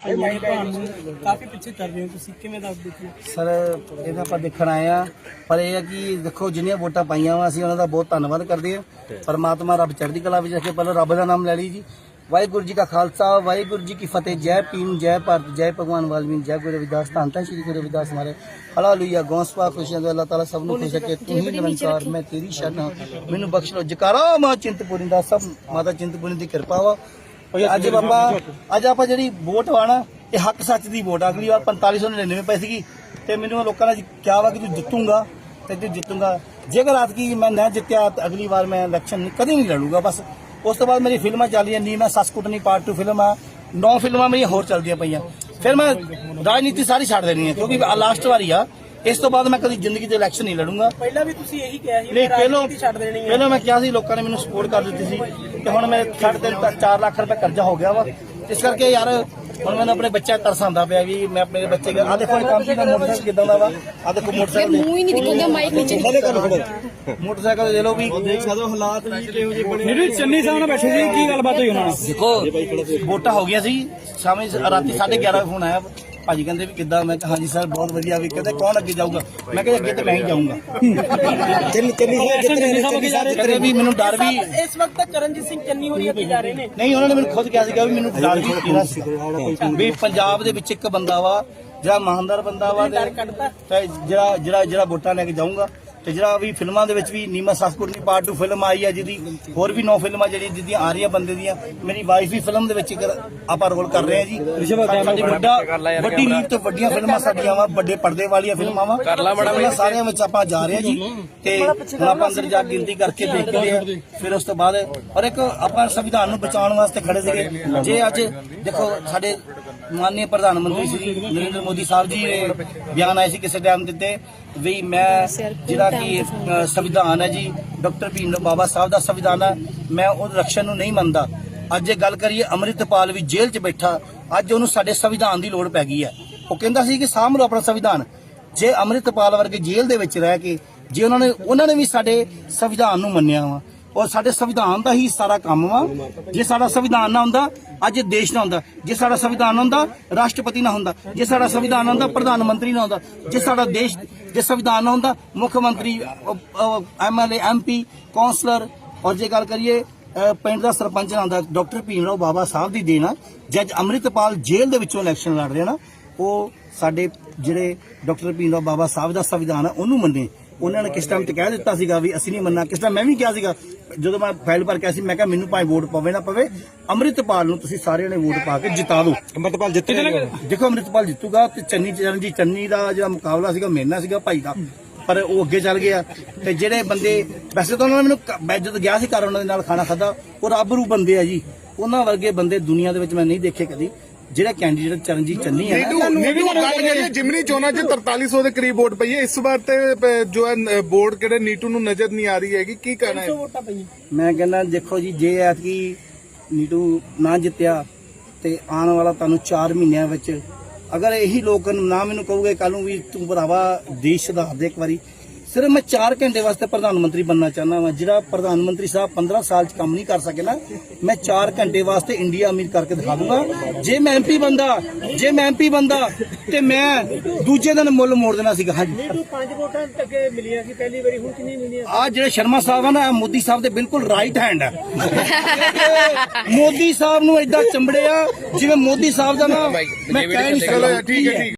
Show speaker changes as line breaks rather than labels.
ਤੁਹਾਨੂੰ ਕਾਫੀ ਪਿੱਛੇ ਚੱਲ ਰਹੇ ਹੋ ਤੁਸੀਂ ਕਿਵੇਂ ਦਾ ਦੇਖੋ
ਸਰ ਇਹਦਾ ਆਪਾਂ ਦੇਖਣ ਆਏ ਆ ਪਰ ਇਹ ਹੈ ਕਿ ਦੇਖੋ ਜਿੰਨੀਆਂ ਵੋਟਾਂ ਪਾਈਆਂ ਵਾ ਅਸੀਂ ਉਹਨਾਂ ਦਾ ਬਹੁਤ ਧੰਨਵਾਦ ਕਰਦੇ ਆ ਪਰਮਾਤਮਾ ਰੱਬ ਚੜ੍ਹਦੀ ਕਲਾ ਵਿੱਚ ਰੱਖੇ। ਪਹਿਲਾਂ ਰੱਬ ਦਾ ਨਾਮ ਲੈ ਲਈ ਜੀ। ਵਾਹਿਗੁਰੂ ਜੀ ਕਾ ਖਾਲਸਾ ਵਾਹਿਗੁਰੂ ਜੀ ਕੀ ਫਤਿਹ। ਜੈ ਭੀਮ ਜੈ ਭਾਰਤ ਜੈ ਭਗਵਾਨ ਵਾਲਮੀਕ ਜੈ ਗੁਰੂ ਰਵਿਦਾਸ। ਧੰਨ ਧੰਨ ਸ਼੍ਰੀ ਗੁਰੂ ਰਵਿਦਾਸ ਮਾਰੇ ਹਾਲੇਲੂਇਆ ਗੌਸਪਾ ਖੁਸ਼ੀਆਂ ਦਾ ਅੱਲਾਹ ਤਾਲਾ ਸਭ ਨੂੰ ਖੁਸ਼ ਰੱਖੇ। ਤੂੰ ਹੀ ਨਿਰੰਕਾਰ ਮੈਂ ਤੇਰੀ ਸ਼ਰਨ ਮੈਨੂੰ ਬਖਸ਼ ਲੋ ਜਕਾਰਾ ਮਾਂ ਚਿੰਤਪੁਰੀ ਦਾ ਸਭ ਮਾਤਾ ਚਿੰਤਪੁਰੀ ਦੀ ਕਿਰਪਾ ਵਾ। ਅੱਜ ਬਾਬਾ ਅੱਜ ਆਪਾਂ ਜਿਹੜੀ ਵੋਟ ਵਾ ਨਾ ਇਹ ਹੱਕ ਸੱਚ ਦੀ ਵੋਟ ਆ। ਅਗਲੀ ਵਾਰ 4599 ਪੈ ਸੀਗੀ ਤੇ ਮੈਨੂੰ ਲੋਕਾਂ ਨੇ ਕਿਹਾ ਵਾ ਕਿ ਤੂੰ ਜਿੱਤੂਗਾ ਤੇ ਤੂੰ ਜਿੱਤੂਗਾ ਜੇਕਰ ਰਾਤ ਕੀ ਮੈਂ ਨਾ ਜਿੱਤਿਆ ਤਾਂ ਅਗਲੀ ਵਾਰ ਮੈਂ ਇਲੈਕਸ਼ਨ ਕਦੀ ਨਹੀਂ ਲੜੂਗਾ ਬਸ। ਉਸ ਤੋਂ ਬਾਅਦ ਮੇਰੀ ਫਿਲਮਾਂ ਚੱਲੀਆਂ ਨੀ ਮੈਂ ਸੱਸ ਕੁੱਟਣੀ ਪਾਰਟ 2 ਫਿਲਮ ਆ ਨੌ ਫਿਲਮਾਂ ਮੇਰੀਆਂ ਹੋਰ ਚੱਲਦੀਆਂ ਪਈਆਂ। ਫਿਰ ਮੈਂ ਰਾਜਨੀਤੀ ਸਾਰੀ ਛੱਡ ਦੇਣੀ ਹੈ ਕਿਉਂਕਿ ਲਾਸਟ ਵਾਰੀ ਆ। ਇਸ ਤੋਂ ਬਾਅਦ ਮੈਂ ਕਦੀ ਜ਼ਿੰਦਗੀ 'ਚ ਇਲੈਕਸ਼ਨ ਨਹੀਂ ਲੜੂੰਗਾ।
ਪਹਿਲਾਂ ਵੀ ਤੁਸੀਂ ਇਹੀ ਕਿਹਾ ਸੀ
ਨਹੀਂ
ਮੈਂ
ਪਹਿਲਾਂ
ਰਾਜਨੀਤੀ ਛੱਡ ਦੇਣੀ ਹੈ।
ਪਹਿਲਾਂ ਮੈਂ ਕਿਹਾ ਸੀ ਲੋਕਾਂ ਨੇ ਮੈਨੂੰ ਸਪੋਰਟ ਕਰ ਦਿੱਤੀ ਸੀ। ਤੇ ਹੁਣ ਸਾਢੇ ਤਿੰਨ ਤੱਕ 4 ਲੱਖ ਰੁਪਏ ਕਰਜ਼ਾ ਹੋ ਗਿਆ ਵਾ। ਇਸ ਕਰਕੇ ਯਾਰ ਹੁਣ ਮੈਨੂੰ ਆਪਣੇ ਬੱਚਾ ਤਰਸ ਆਉਂਦਾ ਪਿਆ ਵੀ ਮੈਂ ਆਪਣੇ ਬੱਚੇ ਆ ਦੇਖੋ ਇਹ ਕੰਮ ਕਿਦਾਂ ਮੋਟਰਸਾਈਕਲ ਕਿਦਾਂ ਦਾ ਵਾ। ਆ ਦੇਖੋ ਮੋਟਰਸਾਈਕਲ
ਮੂੰਹ ਹੀ ਨਹੀਂ ਦਿਖਾਉਂਦਾ ਮਾਈਕ ਨੀਚੇ
ਮੋਟਰਸਾਈਕਲ ਦੇ ਲੋ ਵੀ ਦੇਖ ਸਕਦੇ ਹੋ ਹਾਲਾਤ ਵੀ ਕਿਹੋ ਜਿਹੇ ਬਣੇ
ਨਿਰੂ ਚੰਨੀ ਸਾਹਿਬ ਨਾਲ ਬੈਠੇ ਸੀ ਕੀ ਗੱਲਬਾਤ ਹੋਈ ਉਹਨਾਂ ਨਾਲ?
ਦੇਖੋ ਵੋਟਾਂ ਹੋ ਗਈਆਂ ਸੀ। ਸ਼ਾਮੀ ਰਾਤੀ 11:30 ਵਜੇ ਫੋਨ ਆਇਆ। ਭਾਜੀ ਕਹਿੰਦੇ ਵੀ ਕਿੱਦਾਂ? ਮੈਂ ਕਿਹਾ ਹਾਂਜੀ ਸਰ ਬਹੁਤ ਵਧੀਆ ਵੀ ਕਹਿੰਦੇ ਕੌਣ ਅੱਗੇ ਜਾਊਗਾ? ਮੈਂ ਕਿਹਾ ਅੱਗੇ ਤੇ ਮੈਂ ਹੀ ਜਾਊਂਗਾ। ਚੰਨੀ ਚੰਨੀ ਕਹਿੰਦੇ ਵੀ ਮੈਨੂੰ ਡਰ ਵੀ
ਇਸ ਵਕਤ ਕਰਨਜੀਤ ਸਿੰਘ ਚੰਨੀ ਹੋਰੀ ਅੱਗੇ ਜਾ ਰਹੇ ਨੇ।
ਨਹੀਂ ਉਹਨਾਂ ਨੇ ਮੈਨੂੰ ਖੁਦ ਕਿਹਾ ਸੀਗਾ ਵੀ ਮੈਨੂੰ ਡਰ ਵੀ ਕਿਹੜਾ ਸੀ ਵੀ ਪੰਜਾਬ ਦੇ ਵਿੱਚ ਇੱਕ ਬੰਦਾ ਵਾ ਜਿਹੜਾ ਇਮਾਨਦਾਰ ਬੰਦਾ ਵਾ ਤੇ ਜਿਹੜਾ ਜਿਹੜਾ ਜਿਹੜਾ ਵੋਟਾਂ ਲੈ ਕੇ ਜਾਊਂਗਾ। ਤੇ ਜਿਹੜਾ ਵੀ ਫਿਲਮਾਂ ਦੇ ਵਿੱਚ ਵੀ ਨੀਮਾ ਸਸਕੁਰਨੀ ਪਾਰਟ 2 ਫਿਲਮ ਆਈ ਹੈ ਜਿਹਦੀ ਹੋਰ ਵੀ ਨੌ ਫਿਲਮਾਂ ਜਿਹੜੀ ਜਿਹਦੀਆਂ ਆ ਰਹੀਆਂ ਬੰਦੇ ਦੀਆਂ ਮੇਰੀ ਵਾਈਫ ਵੀ ਫਿਲਮ ਦੇ ਵਿੱਚ ਇੱਕ ਆਪਾਂ ਰੋਲ ਕਰ ਰਹੇ ਹਾਂ ਜੀ। ਸਾਡੀ ਵੱਡਾ ਵੱਡੀ ਲੀਗ ਤੋਂ ਵੱਡੀਆਂ ਫਿਲਮਾਂ ਸਾਡੀਆਂ ਵਾ ਵੱਡੇ ਪਰਦੇ ਵਾਲੀਆਂ ਫਿਲਮਾਂ ਵਾ। ਉਹਨਾਂ ਸਾਰਿਆਂ ਵਿੱਚ ਆਪਾਂ ਜਾ ਰਹੇ ਹਾਂ ਜੀ। ਤੇ ਹੁਣ ਆਪਾਂ ਅੰਦਰ ਜਾ ਕੇ ਗਿਣਤੀ ਕਰਕੇ ਦੇਖਦੇ ਆ ਫਿਰ ਉਸ ਤੋਂ ਬਾਅਦ ਔਰ ਇੱਕ ਆਪਾਂ ਸੰਵਿਧਾਨ ਨੂੰ ਬਚਾਉਣ ਵਾਸਤੇ ਖੜੇ ਸੀਗੇ। ਜੇ ਅੱਜ ਦੇਖੋ ਸਾਡੇ ਮਾਨਨੀय ਪ੍ਰਧਾਨ ਮੰਤਰੀ ਸ੍ਰੀ ਨਰਿੰਦਰ ਮੋਦੀ ਸਾਹਿਬ ਜੀ ਨੇ ਬਿਆਨ ਆਏ ਸੀ ਕਿਸੇ ਟਾਈਮ ਦਿੱਤੇ ਵੀ ਮੈਂ ਜਿਹੜਾ ਕਿ ਅ, ਸੰਵਿਧਾਨ ਹੈ ਜੀ। ਡਾਕਟਰ ਭੀਮ ਬਾਬਾ ਸਾਹਿਬ ਦਾ ਸੰਵਿਧਾਨ ਹੈ। ਮੈਂ ਉਹ ਰਕਸ਼ਣ ਨੂੰ ਨਹੀਂ ਮੰਨਦਾ। ਅੱਜ ਜੇ ਗੱਲ ਕਰੀਏ ਅੰਮ੍ਰਿਤਪਾਲ ਵੀ ਜੇਲ੍ਹ 'ਚ ਬੈਠਾ। ਅੱਜ ਉਹਨੂੰ ਸਾਡੇ ਸੰਵਿਧਾਨ ਦੀ ਲੋੜ ਪੈ ਗਈ ਹੈ। ਉਹ ਕਹਿੰਦਾ ਸੀ ਕਿ ਸਾਂਭ ਲਓ ਆਪਣਾ ਸੰਵਿਧਾਨ। ਜੇ ਅੰਮ੍ਰਿਤਪਾਲ ਵਰਗੇ ਜੇਲ੍ਹ ਦੇ ਵਿੱਚ ਰਹਿ ਕੇ ਜੇ ਉਹਨਾਂ ਨੇ ਉਹਨਾਂ ਨੇ ਵੀ ਸਾਡੇ ਸੰਵਿਧਾਨ ਨੂੰ ਮੰਨਿਆ ਵਾ ਔਰ ਸਾਡੇ ਸੰਵਿਧਾਨ ਦਾ ਹੀ ਸਾਰਾ ਕੰਮ ਵਾ। ਜੇ ਸਾਡਾ ਸੰਵਿਧਾਨ ਨਾ ਹੁੰਦਾ, ਅੱਜ ਦੇਸ਼ ਨਾ ਹੁੰਦਾ। ਜੇ ਸਾਡਾ ਸੰਵਿਧਾਨ ਨਾ ਹੁੰਦਾ, ਰਾਸ਼ਟਰਪਤੀ ਨਾ ਹੁੰਦਾ। ਜੇ ਸਾਡਾ ਸੰਵਿਧਾਨ ਨਾ ਹੁੰਦਾ, ਪ੍ਰਧਾਨ ਮੰਤਰੀ ਨਾ ਹੁੰਦਾ। ਜੇ ਸਾਡਾ ਦੇਸ਼, ਜੇ ਸੰਵਿਧਾਨ ਨਾ ਹੁੰਦਾ, ਮੁੱਖ ਮੰਤਰੀ ਐਮਐਲਏ ਐਮਪੀ ਕੌਂਸਲਰ, ਔਰ ਜੇ ਗੱਲ ਕਰੀਏ ਪਿੰਡ ਦਾ ਸਰਪੰਚ ਨਾ ਹੁੰਦਾ, ਡਾਕਟਰ ਭੀਮ ਰਾਓ ਬਾਬਾ ਸਾਹਿਬ ਦੀ ਦੇਣਾ ਜੱਜ ਅੰਮ੍ਰਿਤਪਾਲ ਜੇਲ੍ਹ ਦੇ ਵਿੱਚੋਂ ਇਲੈਕਸ਼ਨ ਲੜ ਰਹੇ ਨਾ, ਉਹ ਸਾਡੇ ਜਿਹੜੇ ਡਾਕਟਰ ਭੀਮ ਰਾਓ ਬਾਬਾ ਸਾਹਿਬ ਦਾ ਸੰਵਿਧਾਨ ਹੈ ਉਹਨੂੰ ਮੰਨੇ। ਉਹਨਾਂ ਨੇ ਕਿਸ ਟਾਈਮ ਤੇ ਕਹਿ ਦਿੱਤਾ ਸੀਗਾ ਵੀ ਅਸੀਂ ਨਹੀਂ ਮੰਨਣਾ ਕਿਸ ਟਾਈਮ ਮੈਂ ਵੀ ਕਿਹਾ ਸੀਗਾ ਜਦੋਂ ਮੈਂ ਫਾਈਲ ਭਰ ਕੇ ਸੀ ਮੈਂ ਕਿਹਾ ਮੈਨੂੰ ਭਾਵੇਂ ਵੋਟ ਪਵੇ ਨਾ ਪਵੇ ਅੰਮ੍ਰਿਤਪਾਲ ਨੂੰ ਤੁਸੀਂ ਸਾਰਿਆਂ ਨੇ ਵੋਟ ਪਾ ਕੇ ਜਿਤਾ ਦਿਓ
ਅੰਮ੍ਰਿਤਪਾਲ ਜਿੱਤੇ
ਦੇਖੋ ਅੰਮ੍ਰਿਤਪਾਲ ਜਿੱਤੂਗਾ ਤੇ ਚੰਨੀ ਚਰਨਜੀਤ ਚੰਨੀ ਦਾ ਜਿਹੜਾ ਮੁਕਾਬਲਾ ਸੀਗਾ ਮੇਰੇ ਨਾਲ ਸੀਗਾ ਭਾਈ ਦਾ ਪਰ ਉਹ ਅੱਗੇ ਚੱਲ ਗਿਆ। ਤੇ ਜਿਹੜੇ ਬੰਦੇ ਵੈਸੇ ਤਾਂ ਉਹਨਾਂ ਨੇ ਮੈਨੂੰ ਮੈਂ ਜਦੋਂ ਗਿਆ ਸੀ ਘਰ ਉਹਨਾਂ ਦੇ ਨਾਲ ਖਾਣਾ ਖਾਦਾ ਉਹ ਰੱਬ ਰੂ ਬੰਦੇ ਆ ਜੀ। ਉਹਨਾਂ ਵਰਗੇ ਬੰਦੇ ਦੁਨੀਆ ਦੇ ਵਿੱਚ ਮੈਂ ਨਹੀਂ ਦੇਖੇ ਕਦੀ। ਜਿਹੜਾ ਕੈਂਡੀਡੇਟ ਚਰਨਜੀਤ ਚੰਨੀ ਹੈ ਨਾ,
ਨੀਟੂ ਗੱਲ ਕਰੀਏ ਜਿਮਨੀ ਚੋਣਾਂ 'ਚ 4300 ਦੇ ਕਰੀਬ ਵੋਟ ਪਈ ਹੈ। ਇਸ ਵਾਰ ਤੇ ਪ- ਜੋ ਹੈ ਵੋਟ ਕਿਹੜੇ ਨੀਟੂ ਨੂੰ ਨਜ਼ਰ ਨਹੀਂ ਆ ਰਹੀ ਹੈਗੀ ਕੀ ਕਹਿਣਾ ਹੈ?
100 ਵੋਟਾਂ ਪਈਆਂ।
ਮੈਂ ਕਹਿੰਦਾ ਦੇਖੋ ਜੀ ਜੇ ਐਤਕੀ ਨੀਟੂ ਨਾ ਜਿੱਤਿਆ ਤੇ ਆਉਣ ਵਾਲਾ ਤੁਹਾਨੂੰ 4 ਮਹੀਨਿਆਂ ਵਿੱਚ ਅਗਰ ਇਹੀ ਲੋਕ ਨਾ ਮੈਨੂੰ ਕਹੋਗੇ ਕੱਲ ਨੂੰ ਵੀ ਤੂੰ ਭਰਾਵਾ ਦੇਸ਼ ਸੁਧਾਰ ਦੇ ਇੱਕ ਵਾਰੀ ਸਿਰਫ ਮੈਂ 4 ਘੰਟੇ ਵਾਸਤੇ ਪ੍ਰਧਾਨ ਮੰਤਰੀ ਬੰਨਣਾ ਚਾਹੁੰਦਾ ਵਾਂ ਜਿਹੜਾ ਪ੍ਰਧਾਨ ਮੰਤਰੀ ਸਾਹਿਬ 15 ਸਾਲ ਚ ਕੰਮ ਨਹੀਂ ਕਰ ਸਕੇ ਨਾ ਮੈਂ 4 ਘੰਟੇ ਵਾਸਤੇ ਇੰਡੀਆ ਅਮੀਰ ਕਰਕੇ ਦਿਖਾ ਦੂੰਗਾ। ਜੇ ਮੈਂ ਐਮਪੀ ਬੰਦਾ ਜੇ ਮੈਂ ਐਮਪੀ ਬੰਦਾ ਤੇ ਮੈਂ ਦੂਜੇ ਦਿਨ ਮੁੱਲ ਮੋੜ ਦੇਣਾ ਸੀਗਾ ਹਾਂਜੀ।
5 ਵੋਟਾਂ ਅੱਗੇ ਮਿਲੀਆਂ ਸੀ ਪਹਿਲੀ ਵਾਰੀ ਹੁਣ ਕਿੰਨੀ ਮਿਲੀਆਂ
ਆ ਜਿਹੜੇ ਸ਼ਰਮਾ ਸਾਹਿਬ ਆ ਨਾ ਇਹ ਮੋਦੀ ਸਾਹਿਬ ਦੇ ਬਿਲਕੁਲ ਰਾਈਟ ਹੈਂਡ ਹੈ ਮੋਦੀ ਸਾਹਿਬ ਨੂੰ ਏਦਾਂ ਚੰਬੜਿਆ ਜਿਵੇਂ ਮੋਦੀ ਸਾਹਿਬ ਦਾ ਨਾ ਮੈਂ ਕਹਿ ਨਹੀਂ ਸਕਦਾ।
ਠੀਕ ਹੈ ਠੀਕ